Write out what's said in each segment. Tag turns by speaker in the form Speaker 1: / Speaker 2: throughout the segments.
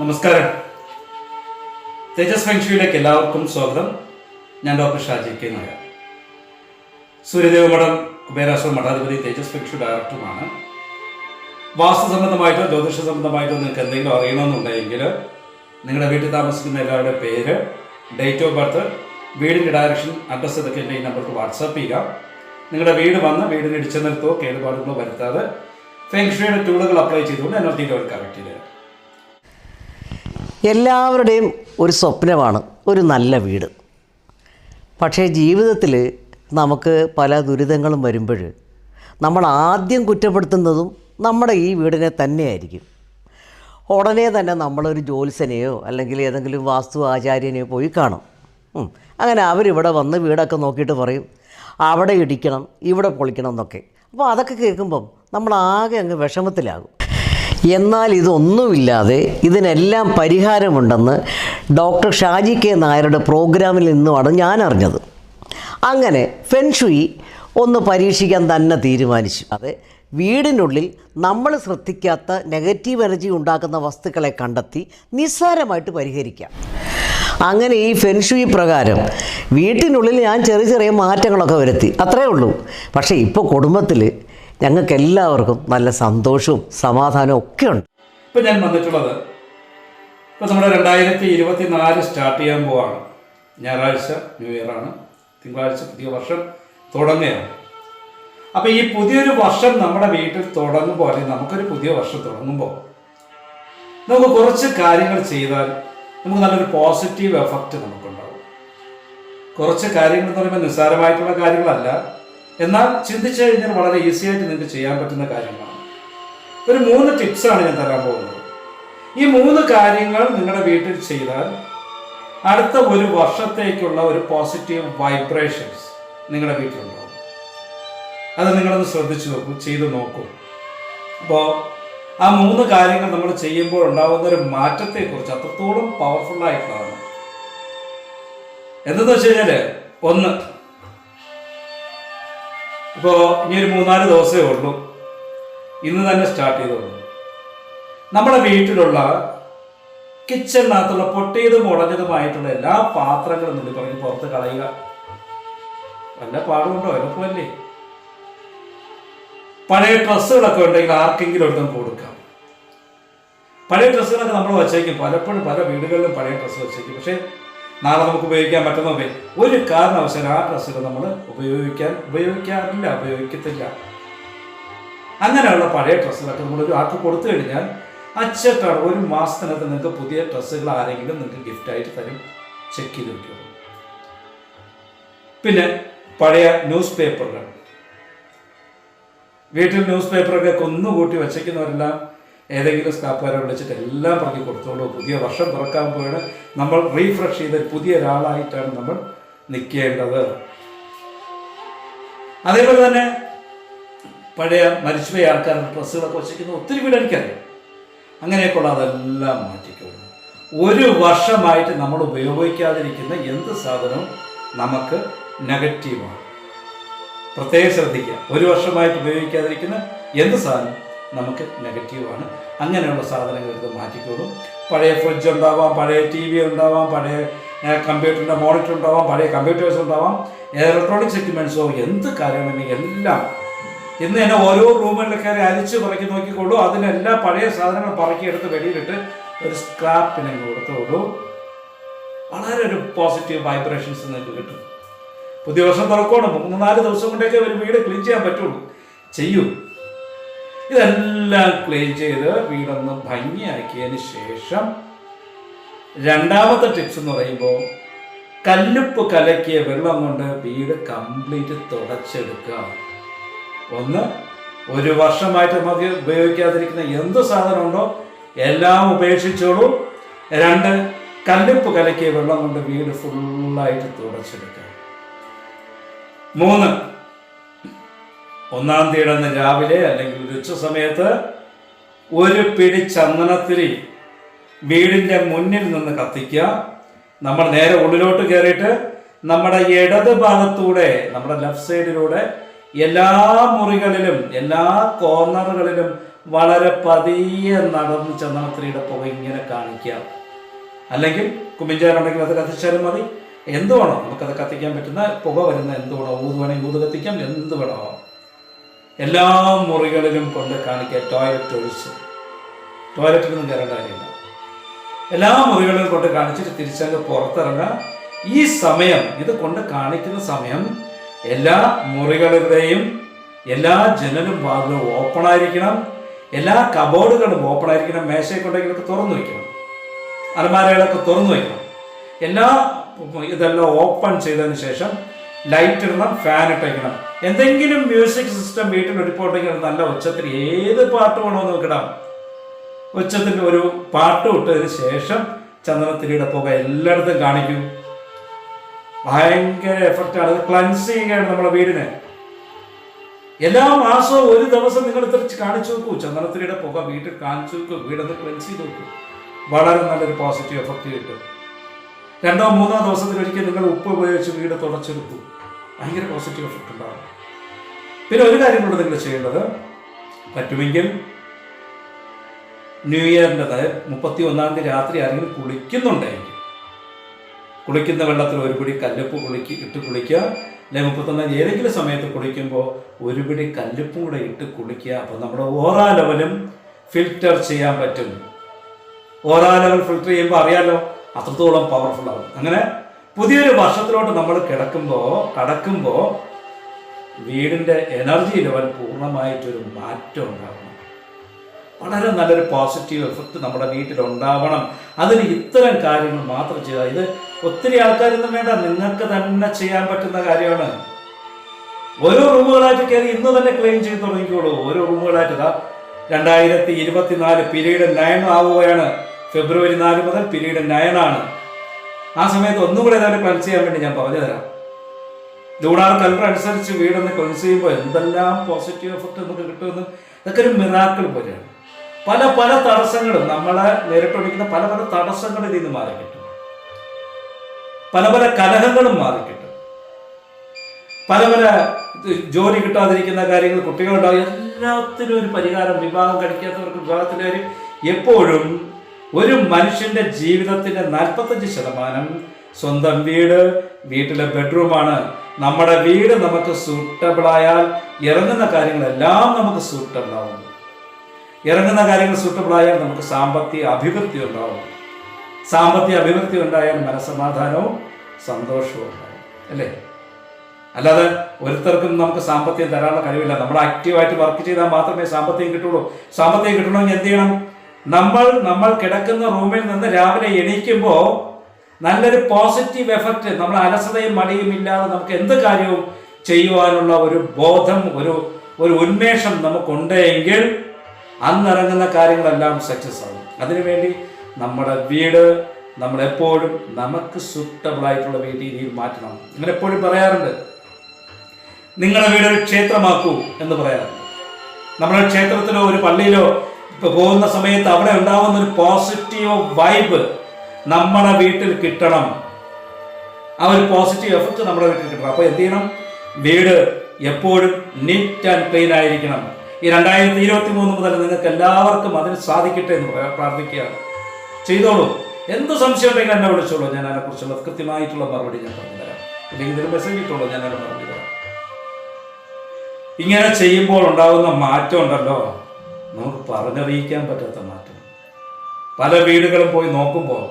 Speaker 1: നമസ്കാരം. തേജസ് ഫെങ്ഷുയിലേക്ക് എല്ലാവർക്കും സ്വാഗതം. ഞാൻ ഡോക്ടർ ഷാജി കെ നായർ. സൂര്യദേവ മഠം കുബേരാശ്രമ മഠാധിപതി തേജസ് ഫെങ്ഷു ഡയറക്ടറുമാണ്. വാസ്തു സംബന്ധമായിട്ടോ ജ്യോതിഷ സംബന്ധമായിട്ടോ നിങ്ങൾക്ക് എന്തെങ്കിലും അറിയണമെന്നുണ്ടെങ്കിൽ നിങ്ങളുടെ വീട്ടിൽ താമസിക്കുന്ന എല്ലാവരുടെ പേര് ഡേറ്റ് ഓഫ് ബർത്ത് വീടിന്റെ ഡയറക്ഷൻ അഡ്രസ്സ് ഇതൊക്കെ എന്റെ ഈ നമ്പർക്ക് വാട്സാപ്പ് ചെയ്യുക. നിങ്ങളുടെ വീട് വന്ന് വീടിന് ഇടിച്ചു നിർത്തോ കേടുപാടുകളോ വരുത്താതെ ഫെങ്ഷുയുടെ ടൂളുകൾ അപ്ലൈ ചെയ്തുകൊണ്ട് എനർജി ലെവൽ കറക്റ്റ് ചെയ്തു
Speaker 2: എല്ലാവരുടെയും ഒരു സ്വപ്നമാണ് ഒരു നല്ല വീട്. പക്ഷേ ജീവിതത്തിൽ നമുക്ക് പല ദുരിതങ്ങളും വരുമ്പോൾ നമ്മൾ ആദ്യം കുറ്റപ്പെടുത്തുന്നതും നമ്മുടെ ഈ വീടിനെ തന്നെയായിരിക്കും. ഉടനെ തന്നെ നമ്മളൊരു ജ്യോത്സ്യനെയോ അല്ലെങ്കിൽ ഏതെങ്കിലും വാസ്തു ആചാര്യനെയോ പോയി കാണും. അങ്ങനെ അവരിവിടെ വന്ന് വീടൊക്കെ നോക്കിയിട്ട് പറയും അവിടെ ഇടിക്കണം ഇവിടെ പൊളിക്കണം എന്നൊക്കെ. അപ്പോൾ അതൊക്കെ കേൾക്കുമ്പം നമ്മൾ ആകെ അങ്ങ് വിഷമത്തിലാകും. എന്നാൽ ഇതൊന്നുമില്ലാതെ ഇതിനെല്ലാം പരിഹാരമുണ്ടെന്ന് ഡോക്ടർ ഷാജി കെ നായരുടെ പ്രോഗ്രാമിൽ നിന്നുമാണ് ഞാൻ അറിഞ്ഞത്. അങ്ങനെ ഫെൻഷുയി ഒന്ന് പരീക്ഷിക്കാൻ തന്നെ തീരുമാനിച്ചു. അതെ വീടിനുള്ളിൽ നമ്മൾ ശ്രദ്ധിക്കാത്ത നെഗറ്റീവ് എനർജി ഉണ്ടാക്കുന്ന വസ്തുക്കളെ കണ്ടെത്തി നിസ്സാരമായിട്ട് പരിഹരിക്കാം. അങ്ങനെ ഈ ഫെൻഷുയി പ്രകാരം വീട്ടിനുള്ളിൽ ഞാൻ ചെറിയ ചെറിയ മാറ്റങ്ങളൊക്കെ വരുത്തി. അത്രേ ഉള്ളൂ. പക്ഷേ ഇപ്പോൾ കുടുംബത്തിൽ ഞങ്ങൾക്ക് എല്ലാവർക്കും നല്ല സന്തോഷവും സമാധാനവും ഒക്കെ ഉണ്ട്
Speaker 1: ഇപ്പം ഞാൻ വന്നിട്ടുള്ളത് ഇപ്പം നമ്മുടെ രണ്ടായിരത്തി ഇരുപത്തി നാല് സ്റ്റാർട്ട് ചെയ്യാൻ പോവാണ്. ഞായറാഴ്ച ന്യൂ ഇയർ ആണ്. തിങ്കളാഴ്ച പുതിയ വർഷം തുടങ്ങുകയാണ്. അപ്പം ഈ പുതിയൊരു വർഷം നമ്മുടെ വീട്ടിൽ തുടങ്ങുമ്പോൾ അല്ലെങ്കിൽ നമുക്കൊരു പുതിയ വർഷം തുടങ്ങുമ്പോൾ നമുക്ക് കുറച്ച് കാര്യങ്ങൾ ചെയ്താൽ നമുക്ക് നല്ലൊരു പോസിറ്റീവ് എഫക്റ്റ് നമുക്കുണ്ടാവും. കുറച്ച് കാര്യങ്ങൾ എന്ന് പറയുമ്പോൾ നിസ്സാരമായിട്ടുള്ള കാര്യങ്ങളല്ല എന്നാൽ ചിന്തിച്ചു കഴിഞ്ഞാൽ വളരെ ഈസി ആയിട്ട് നിങ്ങൾക്ക് ചെയ്യാൻ പറ്റുന്ന കാര്യങ്ങളാണ്. ഒരു മൂന്ന് ടിപ്സാണ് ഞാൻ തരാൻ പോകുന്നത്. ഈ മൂന്ന് കാര്യങ്ങൾ നിങ്ങളുടെ വീട്ടിൽ ചെയ്താൽ അടുത്ത ഒരു വർഷത്തേക്കുള്ള ഒരു പോസിറ്റീവ് വൈബ്രേഷൻസ് നിങ്ങളുടെ വീട്ടിലുണ്ടാവും. അത് നിങ്ങളൊന്ന് ശ്രദ്ധിച്ചു നോക്കൂ ചെയ്തു നോക്കൂ. അപ്പോൾ ആ മൂന്ന് കാര്യങ്ങൾ നമ്മൾ ചെയ്യുമ്പോൾ ഉണ്ടാകുന്ന ഒരു മാറ്റത്തെക്കുറിച്ച് അത്രത്തോളം പവർഫുൾ ആയിട്ടുള്ളതാണ്. എന്തെന്ന് വെച്ച് കഴിഞ്ഞാൽ ഒന്ന് ഇപ്പോൾ ഇനി ഒരു മൂന്നാൽ ദിവസമേ ഉള്ളൂ. ഇന്ന് തന്നെ സ്റ്റാർട്ട് ചെയ്തോളൂ. നമ്മുടെ വീട്ടിലുള്ള കിച്ചണിനകത്തുള്ള പൊട്ടിയതും ഉടഞ്ഞതുമായിട്ടുള്ള എല്ലാ പാത്രങ്ങളും നിങ്ങൾ പറഞ്ഞ് പുറത്ത് കളയുക. വല്ല പാടുണ്ടോ എളുപ്പമല്ലേ പഴയ ഡ്രസ്സുകളൊക്കെ ഉണ്ടെങ്കിൽ ആർക്കെങ്കിലും ഒരെണ്ണം കൊടുക്കാം. പഴയ ഡ്രസ്സുകളൊക്കെ നമ്മൾ വച്ചേക്കും. പലപ്പോഴും പല വീടുകളിലും പഴയ ഡ്രസ്സ് വച്ചേക്കും. പക്ഷേ നാളെ നമുക്ക് ഉപയോഗിക്കാൻ പറ്റുന്നവേ ഒരു കാരണവശാലും ആ ഡ്രസ്സുകൾ നമ്മൾ ഉപയോഗിക്കാൻ ഉപയോഗിക്കാറില്ല ഉപയോഗിക്കത്തില്ല. അങ്ങനെയുള്ള പഴയ ഡ്രസ്സുകളൊക്കെ ഒരു ആൾക്ക് കൊടുത്തു കഴിഞ്ഞാൽ അച്ചട്ടാണ്. ഒരു മാസത്തിനകത്ത് നിങ്ങൾക്ക് പുതിയ ഡ്രസ്സുകൾ ആരെങ്കിലും നിങ്ങൾക്ക് ഗിഫ്റ്റായിട്ട് തരും. ചെക്ക് ചെയ്ത് വെക്കുള്ളൂ പിന്നെ പഴയ ന്യൂസ് പേപ്പറുകൾ വീട്ടിൽ ന്യൂസ് പേപ്പറൊക്കെ കൊന്നുകൂട്ടി വച്ചേക്കുന്നവരെല്ലാം ഏതെങ്കിലും സ്റ്റാഫുകാരെ വിളിച്ചിട്ട് എല്ലാം പറഞ്ഞു കൊടുത്തോളൂ. പുതിയ വർഷം തുറക്കാൻ പോയാണ് നമ്മൾ റീഫ്രഷ് ചെയ്ത് പുതിയ ഒരാളായിട്ടാണ് നമ്മൾ നിൽക്കേണ്ടത് അതേപോലെ തന്നെ പഴയ മരിച്ചുപോയ ആൾക്കാരുടെ ഡ്രസ്സുകളൊക്കെ വച്ചിരിക്കുന്ന ഒത്തിരി വീട് എനിക്കറിയാം. അങ്ങനെയൊക്കെയുള്ള അതെല്ലാം മാറ്റിക്കോളൂ. ഒരു വർഷമായിട്ട് നമ്മൾ ഉപയോഗിക്കാതിരിക്കുന്ന എന്ത് സാധനവും നമുക്ക് നെഗറ്റീവാണ്. പ്രത്യേകം ശ്രദ്ധിക്കുക. ഒരു വർഷമായിട്ട് ഉപയോഗിക്കാതിരിക്കുന്ന എന്ത് സാധനം? നമുക്ക് നെഗറ്റീവാണ്. അങ്ങനെയുള്ള സാധനങ്ങൾ ഇത് മാറ്റിക്കോളും. പഴയ ഫ്രിഡ്ജ് ഉണ്ടാവാം പഴയ ടി വി ഉണ്ടാവാം പഴയ കമ്പ്യൂട്ടറിന്റെ മോണിറ്റർ ഉണ്ടാവാം പഴയ കമ്പ്യൂട്ടേഴ്സ് ഉണ്ടാവാം. ഇലക്ട്രോണിക്സ് എക്യുപ്മെൻസോ എന്ത് കാര്യമാണെങ്കിൽ എല്ലാം? ഇന്ന് തന്നെ ഓരോ റൂമിലൊക്കെ കയറി അരിച്ച് പറക്കി നോക്കിക്കൊള്ളൂ അതിനെല്ലാം പഴയ സാധനങ്ങൾ പറക്കിയെടുത്ത് വെളിയിലിട്ട് ഒരു സ്ക്രാപ്പിനെ കൊടുത്തോളൂ. വളരെ ഒരു പോസിറ്റീവ് വൈബ്രേഷൻസ് നിങ്ങൾക്ക് കിട്ടും. പുതിയ വർഷം തുറക്കണം മൂന്ന് നാല് ദിവസം കൊണ്ടേക്കേ ഒരു വീട് ക്ലീൻ ചെയ്യാൻ പറ്റുള്ളൂ. ചെയ്യൂ. ഇതെല്ലാം ക്ലീൻ ചെയ്ത് വീടൊന്ന് ഭംഗിയാക്കിയതിന് ശേഷം രണ്ടാമത്തെ ടിപ്സ് എന്ന് പറയുമ്പോൾ കല്ലുപ്പ് കലക്കിയ വെള്ളം കൊണ്ട് വീട് കംപ്ലീറ്റ് തുടച്ചെടുക്കുക. ഒന്ന് ഒരു വർഷമായിട്ട് നമുക്ക് ഉപയോഗിക്കാതിരിക്കുന്ന എന്ത് സാധനമുണ്ടോ എല്ലാം ഉപേക്ഷിച്ചോളൂ. രണ്ട് കല്ലുപ്പ് കലക്കിയ വെള്ളം കൊണ്ട് വീട് ഫുള്ളായിട്ട് തുടച്ചെടുക്കുക. മൂന്ന് ഒന്നാം തീയതി അന്ന് രാവിലെ അല്ലെങ്കിൽ ഒരു ഉച്ച സമയത്ത് ഒരു പിടി ചന്ദനത്തിരി വീടിന്റെ മുന്നിൽ നിന്ന് കത്തിക്കുക. നമ്മൾ നേരെ ഉള്ളിലോട്ട് കയറിയിട്ട് നമ്മുടെ ഇടത് ഭാഗത്തൂടെ നമ്മുടെ ലെഫ്റ്റ് സൈഡിലൂടെ എല്ലാ മുറികളിലും എല്ലാ കോർണറുകളിലും വളരെ പതിയെ നടന്ന് ചന്ദനത്തിരിയുടെ പുക ഇങ്ങനെ കാണിക്കാം അല്ലെങ്കിൽ കുമ്പിഞ്ചാരുണ്ടെങ്കിൽ അത് കത്തിച്ചാലും മതി. എന്ത് നമുക്കത് കത്തിക്കാൻ പറ്റുന്ന പുക വരുന്ന എന്ത് വേണോ ഊത് വേണമെങ്കിൽ ഊത് കത്തിക്കാം എന്ത് വേണോ. എല്ലാ മുറികളിലും കൊണ്ട് കാണിക്കുക ടോയ്ലറ്റ് ഒഴിച്ച്. ടോയ്ലറ്റിൽ നിന്ന് കയറേണ്ട കാര്യമില്ല. എല്ലാ മുറികളിലും കൊണ്ട് കാണിച്ചിട്ട് തിരിച്ചങ്ങ് പുറത്തിറങ്ങുക ഈ സമയം ഇത് കൊണ്ട് കാണിക്കുന്ന സമയം എല്ലാ മുറികളുടെയും എല്ലാ ജനലും വാതിലും ഓപ്പൺ ആയിരിക്കണം. എല്ലാ കബോർഡുകളും ഓപ്പൺ ആയിരിക്കണം. മേശയെ കൊണ്ടെങ്കിലൊക്കെ തുറന്നു വയ്ക്കണം. അലമാരകളൊക്കെ തുറന്നു വയ്ക്കണം. എല്ലാ ഇതെല്ലാം ഓപ്പൺ ചെയ്തതിന് ശേഷം ലൈറ്റ് ഇടണം ഫാൻ ഇട്ടേക്കണം എന്തെങ്കിലും മ്യൂസിക് സിസ്റ്റം വീട്ടിൽ ഒരുപ്പോട്ടെങ്കിൽ നല്ല ഉച്ചത്തിൽ ഏത് പാട്ട് വേണമെന്ന് നോക്കിടാം. ഉച്ചത്തിൽ ഒരു പാട്ട് ഇട്ടതിന് ശേഷം ചന്ദനത്തിരിയുടെ പുക എല്ലായിടത്തും കാണിക്കും. ഭയങ്കര എഫക്റ്റാണ് അത് ക്ലൻസ് ചെയ്യുകയാണ് നമ്മുടെ വീടിന്. എല്ലാ മാസവും ഒരു ദിവസം നിങ്ങൾ തിരിച്ച് കാണിച്ചു നോക്കൂ. ചന്ദനത്തിരിയുടെ പുക വീട്ടിൽ കാണിച്ചു നോക്കൂ. വീടൊന്ന് ക്ലൻസ് ചെയ്ത് നോക്കൂ. വളരെ നല്ലൊരു പോസിറ്റീവ് എഫക്റ്റ് കിട്ടും. രണ്ടോ മൂന്നോ ദിവസത്തിൽ ഒരിക്കൽ നിങ്ങൾ ഉപ്പ് ഉപയോഗിച്ച് വീട് തുടച്ചെടുത്തു. ഭയങ്കര പോസിറ്റീവ് എഫക്റ്റ് ഉണ്ടാകും. പിന്നെ ഒരു കാര്യം കൂടെ നിങ്ങൾ ചെയ്യേണ്ടത് പറ്റുമെങ്കിൽ ന്യൂ ഇയറിന്റെ മുപ്പത്തി ഒന്നാം തീയതി രാത്രി ആരെങ്കിലും കുളിക്കുന്നുണ്ടെങ്കിൽ കുളിക്കുന്ന വെള്ളത്തിൽ ഒരു പിടി കല്ലുപ്പ് കുളിക്ക് ഇട്ട് കുളിക്കുക. അല്ലെങ്കിൽ മുപ്പത്തൊന്നാം തീയതി ഏതെങ്കിലും സമയത്ത് കുളിക്കുമ്പോൾ ഒരു പിടി കല്ലുപ്പും കൂടെ ഇട്ട് കുളിക്കുക. അപ്പോൾ നമ്മുടെ ഓറാ ലെവലും ഫിൽറ്റർ ചെയ്യാൻ പറ്റും. ഓറാ ലെവൽ ഫിൽറ്റർ ചെയ്യുമ്പോൾ അറിയാലോ അത്രത്തോളം പവർഫുൾ ആവും. അങ്ങനെ പുതിയൊരു വർഷത്തിലോട്ട് നമ്മൾ കിടക്കുമ്പോൾ കടക്കുമ്പോൾ വീടിന്റെ എനർജി ലെവൽ പൂർണമായിട്ടൊരു മാറ്റം ഉണ്ടാകണം വളരെ നല്ലൊരു പോസിറ്റീവ് എഫക്റ്റ് നമ്മുടെ വീട്ടിൽ ഉണ്ടാവണം അതിന് ഇത്തരം കാര്യങ്ങൾ മാത്രം ചെയ്താൽ ഇത് ഒത്തിരി ആൾക്കാരൊന്നും വേണ്ട നിങ്ങൾക്ക് തന്നെ ചെയ്യാൻ പറ്റുന്ന കാര്യമാണ്. ഓരോ റൂമുകളായിട്ട് കയറി ഇന്ന് തന്നെ ക്ലെയിം ചെയ്ത് തുടങ്ങിക്കോളൂ. ഓരോ റൂമുകളായിട്ട് ഇതാ രണ്ടായിരത്തി ഇരുപത്തിനാല് പീരീഡ് നയൻ ആവുകയാണ്. ഫെബ്രുവരി നാല് മുതൽ പിരീഡ് നയനാണ്. ആ സമയത്ത് ഒന്നുകൂടെ ഏതാണ്ട് ക്ലൻസ് ചെയ്യാൻ വേണ്ടി ഞാൻ പറഞ്ഞു തരാം ലൂണാർ കലണ്ടർ അനുസരിച്ച് വീടൊന്ന് ക്ലൻസ് ചെയ്യുമ്പോൾ എന്തെല്ലാം പോസിറ്റീവ് എഫക്റ്റ് നമുക്ക് കിട്ടുമെന്ന് ഇതൊക്കെ ഒരു മിറാക്കിൾ പോലെയാണ്. പല പല തടസ്സങ്ങളും നമ്മളെ നേരിട്ടൊഴിക്കുന്ന പല പല തടസ്സങ്ങളും നിന്ന് മാറി കിട്ടും പല പല കലഹങ്ങളും മാറി കിട്ടും പല പല ജോലി കിട്ടാതിരിക്കുന്ന കാര്യങ്ങൾ കുട്ടികളുണ്ടാകും എല്ലാത്തിനും ഒരു പരിഹാരം വിവാഹം കഴിക്കാത്തവർക്ക് വിവാഹത്തിന്റെ കാര്യം എപ്പോഴും ഒരു മനുഷ്യന്റെ ജീവിതത്തിന്റെ നാൽപ്പത്തഞ്ച് ശതമാനം സ്വന്തം വീട് വീട്ടിലെ ബെഡ്റൂമാണ്. നമ്മുടെ വീട് നമുക്ക് സൂട്ടബിൾ ആയാൽ ഇറങ്ങുന്ന കാര്യങ്ങളെല്ലാം നമുക്ക് സൂട്ടബിൾ ആവും. ഇറങ്ങുന്ന കാര്യങ്ങൾ സൂട്ടബിൾ ആയാൽ നമുക്ക് സാമ്പത്തിക അഭിവൃദ്ധി ഉണ്ടാവും. സാമ്പത്തിക അഭിവൃദ്ധി ഉണ്ടായാൽ മനസമാധാനവും സന്തോഷവും ഉണ്ടാവും അല്ലേ? അല്ലാതെ ഒരുത്തർക്കും നമുക്ക് സാമ്പത്തികം തരാനുള്ള കഴിവില്ല. നമ്മൾ ആക്റ്റീവായിട്ട് വർക്ക് ചെയ്താൽ മാത്രമേ സാമ്പത്തികം കിട്ടുള്ളൂ. സാമ്പത്തികം കിട്ടണമെങ്കിൽ എന്ത് ചെയ്യണം? നമ്മൾ നമ്മൾ കിടക്കുന്ന റൂമിൽ നിന്ന് രാവിലെ എണീക്കുമ്പോൾ നല്ലൊരു പോസിറ്റീവ് എഫക്റ്റ് നമ്മൾ അലസതയും മടിയും ഇല്ലാതെ നമുക്ക് എന്ത് കാര്യവും ചെയ്യുവാനുള്ള ഒരു ബോധം ഒരു ഒരു ഉന്മേഷം നമുക്കുണ്ടെങ്കിൽ അന്നിറങ്ങുന്ന കാര്യങ്ങളെല്ലാം സക്സസ് ആകും അതിനുവേണ്ടി നമ്മുടെ വീട് നമ്മളെപ്പോഴും നമുക്ക് സൂട്ടബിൾ ആയിട്ടുള്ള രീതിയിൽ മാറ്റണം. ഇങ്ങനെ എപ്പോഴും പറയാറുണ്ട് നിങ്ങളുടെ വീട് ഒരു ക്ഷേത്രമാക്കൂ എന്ന് പറയാറുണ്ട്. നമ്മുടെ ക്ഷേത്രത്തിലോ ഒരു പള്ളിയിലോ പോകുന്ന സമയത്ത് അവിടെ ഉണ്ടാവുന്ന ഒരു പോസിറ്റീവ് വൈബ് നമ്മുടെ വീട്ടിൽ കിട്ടണം. ആ ഒരു പോസിറ്റീവ് എഫക്റ്റ് നമ്മുടെ വീട്ടിൽ കിട്ടണം. അപ്പോൾ എന്ത് ചെയ്യണം? വീട് എപ്പോഴും നീറ്റ് ആൻഡ് ക്ലീൻ ആയിരിക്കണം. ഈ രണ്ടായിരത്തി ഇരുപത്തി മൂന്ന് മുതൽ നിങ്ങൾക്ക് എല്ലാവർക്കും അതിന് സാധിക്കട്ടെ എന്ന് പ്രാർത്ഥിക്കുകയാണ്. ചെയ്തോളൂ. എന്ത് സംശയം ഉണ്ടെങ്കിൽ എന്നെ വിളിച്ചോളൂ. ഞാൻ അതിനെക്കുറിച്ചുള്ള കൃത്യമായിട്ടുള്ള മറുപടി ഞാൻ തരാം. ഇല്ലെങ്കിൽ ഇതിന് മെസ്സേജ് ഇട്ടോളൂ. ഞാൻ അതിന് മറുപടി തരാം. ഇങ്ങനെ ചെയ്യുമ്പോൾ ഉണ്ടാകുന്ന മാറ്റം ഉണ്ടല്ലോ. നമുക്ക് പറഞ്ഞറിയിക്കാൻ പറ്റാത്ത മാറ്റം. പല വീടുകളും പോയി നോക്കുമ്പോൾ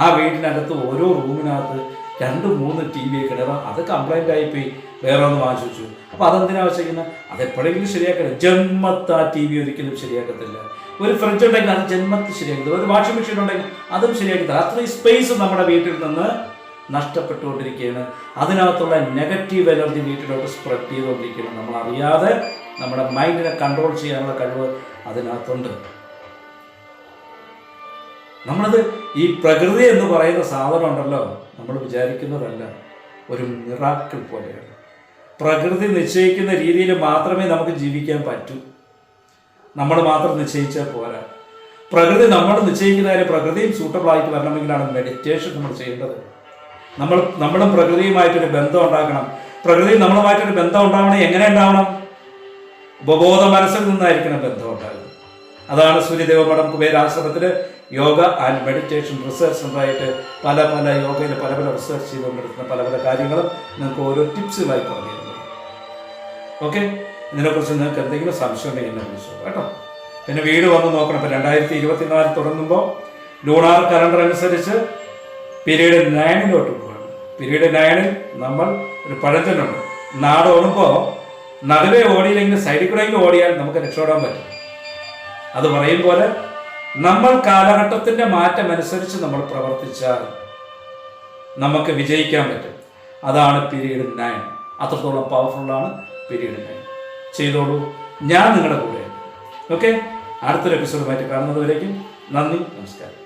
Speaker 1: ആ വീടിനകത്ത് ഓരോ റൂമിനകത്ത് രണ്ട് മൂന്ന് ടി വി കിടന്ന അത് കംപ്ലൈന്റ് ആയിപ്പോയി. വേറെ ഒന്ന് വാങ്ങിച്ചു. അപ്പോൾ അതെന്തിനാ ചെയ്യുന്നത് അത് എപ്പോഴെങ്കിലും ശരിയാക്കണം ജന്മത്ത് ആ ടി വി ഒരിക്കലും ശരിയാക്കത്തില്ല. ഒരു ഫ്രിഡ്ജ് ഉണ്ടെങ്കിൽ അത് ജന്മത്ത് ശരിയാക്കത്തില്ല. ഒരു വാഷിംഗ് മെഷീൻ ഉണ്ടെങ്കിൽ അതും ശരിയാക്കത്തില്ല. അത്രയും സ്പേസ് നമ്മുടെ വീട്ടിൽ നിന്ന് നഷ്ടപ്പെട്ടുകൊണ്ടിരിക്കുകയാണ്. അതിനകത്തുള്ള നെഗറ്റീവ് എനർജി വീട്ടിലോട്ട് സ്പ്രെഡ് ചെയ്തുകൊണ്ടിരിക്കുകയാണ്. നമ്മൾ അറിയാതെ നമ്മുടെ മൈൻഡിനെ കൺട്രോൾ ചെയ്യാനുള്ള കഴിവ് അതിനകത്തുണ്ട്. നമ്മളത് ഈ പ്രകൃതി എന്ന് പറയുന്ന സാധനം ഉണ്ടല്ലോ നമ്മൾ വിചാരിക്കുന്നതല്ല. ഒരു മിറാക്കിൾ പോലെയാണ്. പ്രകൃതി നിശ്ചയിക്കുന്ന രീതിയിൽ മാത്രമേ നമുക്ക് ജീവിക്കാൻ പറ്റൂ. നമ്മൾ മാത്രം നിശ്ചയിച്ചാൽ പോരാ. പ്രകൃതി നമ്മൾ നിശ്ചയിക്കുന്ന കാര്യം പ്രകൃതിയും സൂട്ടബിൾ ആയിട്ട് വരണമെങ്കിലാണ് മെഡിറ്റേഷൻ നമ്മൾ ചെയ്യേണ്ടത്. നമ്മൾ നമ്മളും പ്രകൃതിയുമായിട്ടൊരു ബന്ധം ഉണ്ടാക്കണം. പ്രകൃതി നമ്മളുമായിട്ടൊരു ബന്ധം ഉണ്ടാവണം. എങ്ങനെ ഉണ്ടാവണം? ഉപബോധ മനസ്സിൽ നിന്നായിരിക്കണം ബന്ധം ഉണ്ടാകുന്നത് അതാണ് സൂര്യദേവ കുബേരാശ്രമത്തിൽ യോഗ ആൻഡ് മെഡിറ്റേഷൻ റിസർച്ച് സെന്ററായിട്ട് പല പല യോഗയിൽ പല പല റിസർച്ച് ചെയ്തുകൊണ്ടിരിക്കുന്ന പല പല കാര്യങ്ങളും നിങ്ങൾക്ക് ഓരോ ടിപ്സുമായി പറഞ്ഞിരുന്നു ഓക്കെ? ഇതിനെക്കുറിച്ച് നിങ്ങൾക്ക് എന്തെങ്കിലും സംശയം ഉണ്ടെങ്കിൽ എന്നെ വിളിച്ചു. കേട്ടോ? പിന്നെ വീട് വന്ന് നോക്കണം. ഇപ്പം രണ്ടായിരത്തി ഇരുപത്തിനാല് തുടങ്ങുമ്പോൾ ലൂണാർ കലണ്ടർ അനുസരിച്ച് പീരീഡ് നയനിലോട്ട് പോകണം പീരീഡ് നയനിൽ നമ്മൾ ഒരു പഴഞ്ചനുണ്ട് നാട് ഓടുമ്പോൾ നടുവേ ഓടിയില്ലെങ്കിൽ സൈഡിൽ കൂടെയെങ്കിലും ഓടിയാൽ നമുക്ക് രക്ഷപ്പെടാൻ പറ്റും. അത് പറയും പോലെ നമ്മൾ കാലഘട്ടത്തിന്റെ മാറ്റം അനുസരിച്ച് നമ്മൾ പ്രവർത്തിച്ചാൽ നമുക്ക് വിജയിക്കാൻ പറ്റും. അതാണ് പീരീഡ് നയൻ അത്രത്തോളം പവർഫുള്ളാണ് പീരീഡ് നയൻ ചെയ്തോളൂ. ഞാൻ നിങ്ങളുടെ കൂടെ. ഓക്കെ അടുത്തൊരു എപ്പിസോഡുമായിട്ട് കാണുന്നതുവരേക്കും നന്ദി നമസ്കാരം.